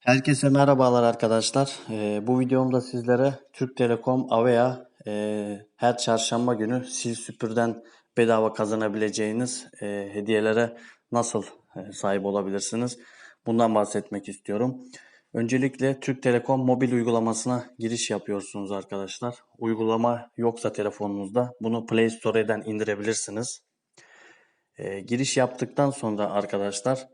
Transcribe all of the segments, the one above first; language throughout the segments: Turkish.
Herkese merhabalar arkadaşlar. Ee, bu videomda sizlere Türk Telekom Avea e, her çarşamba günü sil süpürden bedava kazanabileceğiniz e, hediyelere nasıl e, sahip olabilirsiniz? Bundan bahsetmek istiyorum. Öncelikle Türk Telekom mobil uygulamasına giriş yapıyorsunuz arkadaşlar. Uygulama yoksa telefonunuzda bunu Play Store'dan indirebilirsiniz. E, giriş yaptıktan sonra arkadaşlar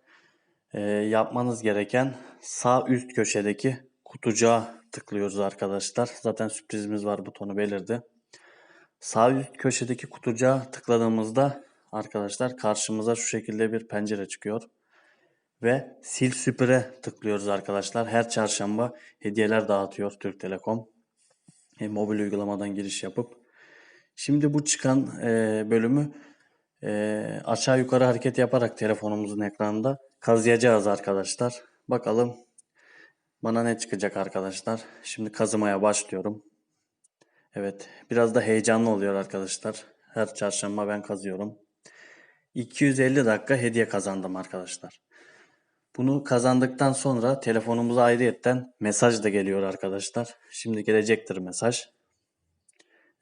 e, yapmanız gereken sağ üst köşedeki kutucuğa tıklıyoruz arkadaşlar. Zaten sürprizimiz var butonu belirdi. Sağ üst köşedeki kutucuğa tıkladığımızda arkadaşlar karşımıza şu şekilde bir pencere çıkıyor. Ve sil süpüre tıklıyoruz arkadaşlar. Her çarşamba hediyeler dağıtıyor Türk Telekom. E, mobil uygulamadan giriş yapıp. Şimdi bu çıkan e, bölümü e, aşağı yukarı hareket yaparak telefonumuzun ekranında kazıyacağız arkadaşlar. Bakalım bana ne çıkacak arkadaşlar. Şimdi kazımaya başlıyorum. Evet biraz da heyecanlı oluyor arkadaşlar. Her çarşamba ben kazıyorum. 250 dakika hediye kazandım arkadaşlar. Bunu kazandıktan sonra telefonumuza ayrıyetten mesaj da geliyor arkadaşlar. Şimdi gelecektir mesaj.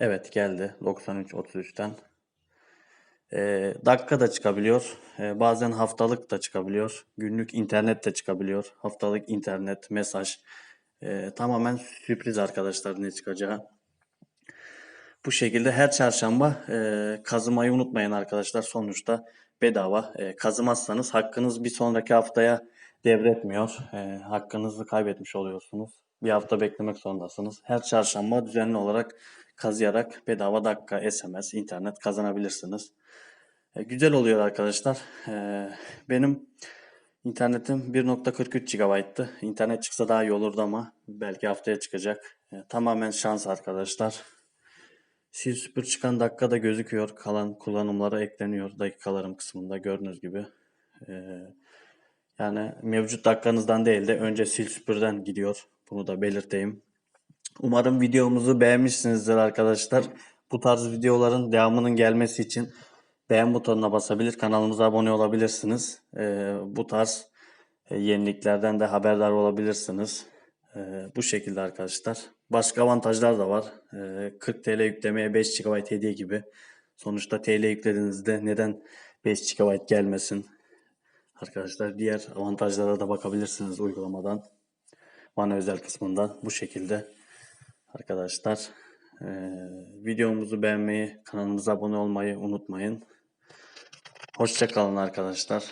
Evet geldi 93.33'ten. E, dakika da çıkabiliyor. E, bazen haftalık da çıkabiliyor. Günlük internet de çıkabiliyor. Haftalık internet, mesaj. E, tamamen sürpriz arkadaşlar ne çıkacağı. Bu şekilde her çarşamba e, kazımayı unutmayın arkadaşlar. Sonuçta bedava. E, kazımazsanız hakkınız bir sonraki haftaya devretmiyor. E, hakkınızı kaybetmiş oluyorsunuz. Bir hafta beklemek zorundasınız. Her çarşamba düzenli olarak kazıyarak bedava dakika, SMS, internet kazanabilirsiniz. E, güzel oluyor arkadaşlar. E, benim internetim 1.43 GB'tı. İnternet çıksa daha iyi olurdu ama belki haftaya çıkacak. E, tamamen şans arkadaşlar. Sil süpür çıkan dakika da gözüküyor. Kalan kullanımlara ekleniyor dakikalarım kısmında gördüğünüz gibi. Yani mevcut dakikanızdan değil de önce sil süpürden gidiyor. Bunu da belirteyim. Umarım videomuzu beğenmişsinizdir arkadaşlar. Bu tarz videoların devamının gelmesi için beğen butonuna basabilir, kanalımıza abone olabilirsiniz. Ee, bu tarz e, yeniliklerden de haberdar olabilirsiniz. Ee, bu şekilde arkadaşlar. Başka avantajlar da var. Ee, 40 TL yüklemeye 5 GB hediye gibi. Sonuçta TL yüklediğinizde neden 5 GB gelmesin? Arkadaşlar diğer avantajlara da bakabilirsiniz uygulamadan. Bana özel kısmından bu şekilde. Arkadaşlar e, videomuzu beğenmeyi, kanalımıza abone olmayı unutmayın. Hoşçakalın arkadaşlar.